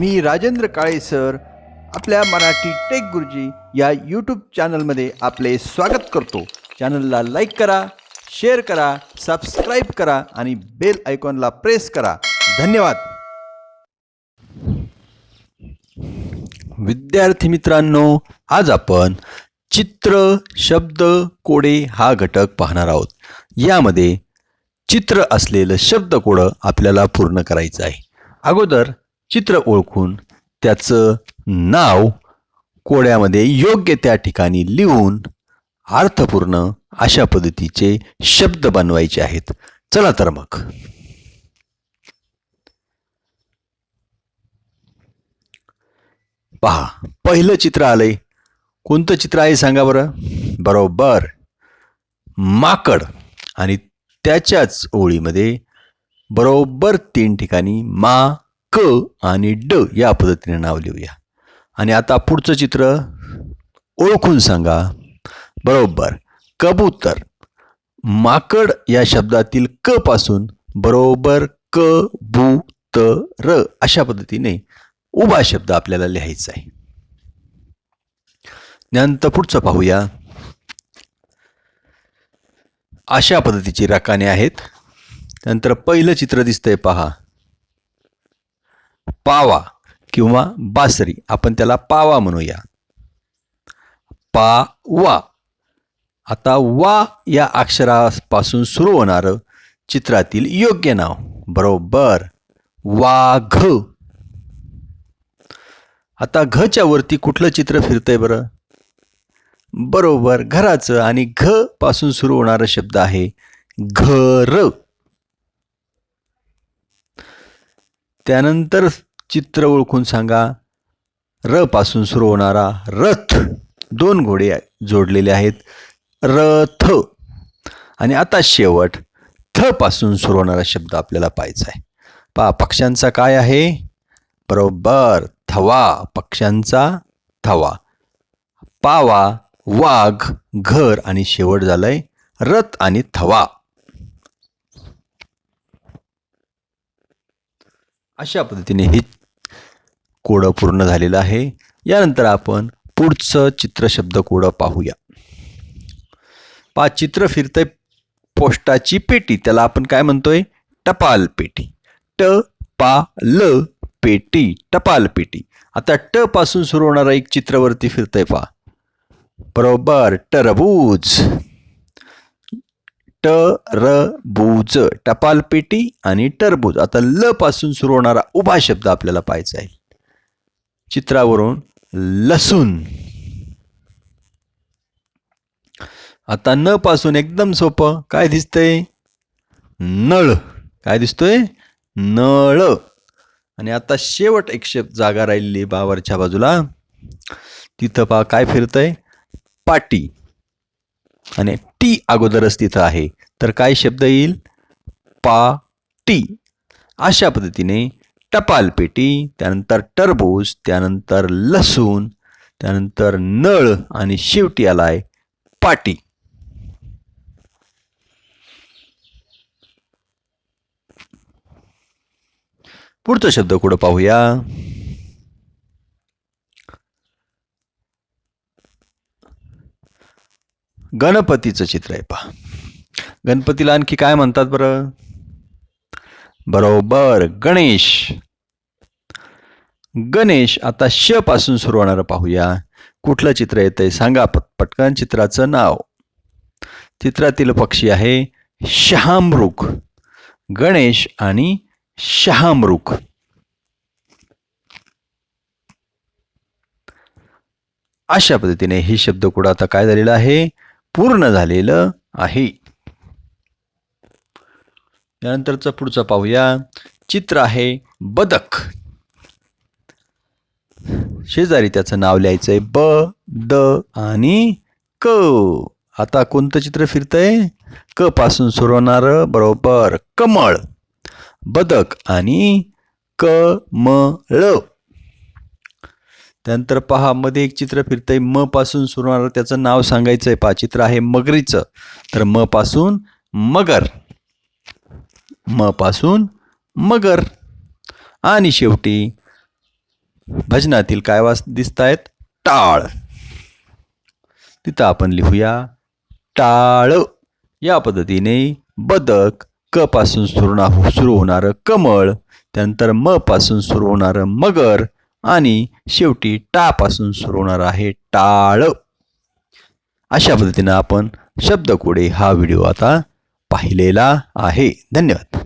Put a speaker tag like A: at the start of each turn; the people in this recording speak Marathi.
A: मी राजेंद्र काळे सर. आपल्या मराठी टेक गुरुजी या यूट्यूब चॅनलमध्ये आपले स्वागत करतो. चॅनलला लाईक करा शेअर करा सबस्क्राईब करा आणि बेल आयकॉनला प्रेस करा. धन्यवाद. विद्यार्थी मित्रांनो आज आपण चित्र शब्द कोडे हा घटक पाहणार आहोत. यामध्ये चित्र असलेलं शब्दकोडं आपल्याला पूर्ण करायचं आहे. अगोदर चित्र ओळखून त्याचं नाव कोड्यामध्ये योग्य त्या ठिकाणी लिहून अर्थपूर्ण अशा पद्धतीचे शब्द बनवायचे आहेत. चला तर मग. पहा पहिलं चित्र आलंय. कोणतं चित्र आहे सांगा बरं? बरोबर. माकड. आणि त्याच्याच ओळीमध्ये बरोबर तीन ठिकाणी मा क आणि ड या पद्धतीने नाव लिहूया. आणि आता पुढचं चित्र ओळखून सांगा. बरोबर. कबूतर. माकड या शब्दातील क पासून बरोबर क बू त र अशा पद्धतीने उभा शब्द आपल्याला लिहायचा आहे. नंतर पुढचं पाहूया. अशा पद्धतीची रकाने आहेत. नंतर पहिलं चित्र दिसतंय पहा. पावा किंवा बासरी आपण त्याला पावा म्हणूया. पा वा आता वा या अक्षरापासून सुरू होणारं चित्रातील योग्य नाव. बरोबर. वाघ आता घच्या वरती कुठलं चित्र फिरतंय बरं? बरोबर. घराचं आणि घ पासून सुरू होणारा शब्द आहे घर त्यानंतर चित्र ओळखून सांगा र पासून सुरू होणारा रथ. दोन घोडे जोडलेले आहेत. रथ. आणि आता शेवट थ पासून सुरू होणारा शब्द आपल्याला पाहायचा आहे. पा पक्ष्यांचा काय आहे? बरोबर थवा. पक्ष्यांचा थवा. पावा वाघ घर आणि शेवट झालंय रथ आणि थवा. अशा पद्धतीने हे कोडं पूर्ण झालेलं आहे. यानंतर आपण पुढचं चित्रशब्द कोडं पाहूया. पा चित्र फिरतंय पोस्टाची पेटी. त्याला आपण काय म्हणतोय? टपाल पेटी. ट पा ल पेटी टपाल पेटी. आता ट पासून सुरू होणारा एक चित्रवरती फिरतंय पा बरोबर टरबूज. टरबूज टपाल पेटी आणि टरबूज. आता ल पासून सुरू होणारा उभा शब्द आपल्याला पाहायचा आहे. चित्रावरून लसूण. आता न पासून एकदम सोपं. काय दिसतंय? नळ. काय दिसतोय? नळ. आणि आता शेवट एक शब्द जागा राहिलेली बावरच्या बाजूला. तिथं पा काय फिरतंय? पाटी. आणि टी अगोदरच तिथं आहे. तर काय शब्द येईल? पा टी. अशा पद्धतीने टपाल पेटी त्यानंतर टरबूज त्यानंतर लसूण त्यानंतर नळ आणि शेवटी आलाय पाटी. पुढचा शब्द कुठं पाहूया? गणपतीचं चित्र आहे पहा. गणपतीला आणखी काय म्हणतात बरं? बरोबर गणेश. गणेश आता श पासून सुरू होणारं पाहूया. कुठलं चित्र येतंय? सांगा पट पटकन चित्राचं नाव. चित्रातील पक्षी आहे शहामृग. गणेश आणि शहामृग. अशा पद्धतीने हे शब्दकोड आता काय झालेलं आहे? पूर्ण झालेलं आहे. त्यानंतरचं पुढचं पाहूया. चित्र आहे बदक. शेजारी त्याचं नाव लिहायचंय ब द आणि क. आता कोणतं चित्र फिरतंय? क पासून सुरू बरोबर कमळ. बदक आणि क त्यानंतर पहा मध्ये एक चित्र फिरतंय. म पासून सुरू होणारं त्याचं नाव सांगायचं आहे पहा चित्र आहे मगरीचं. तर म पासून मगर. म पासून मगर. आणि शेवटी भजनातील काय वास दिसत आहेत टाळ. तिथं आपण लिहूया टाळ. या पद्धतीने बदक क पासून सुरू ना सुरू होणारं कमळ. त्यानंतर म पासून सुरू होणारं मगर. आणि शेवटी टापासून सुरू होणार आहे टाळ. अशा पद्धतीनं आपण शब्दकोडे हा व्हिडिओ आता पाहिलेला आहे. धन्यवाद.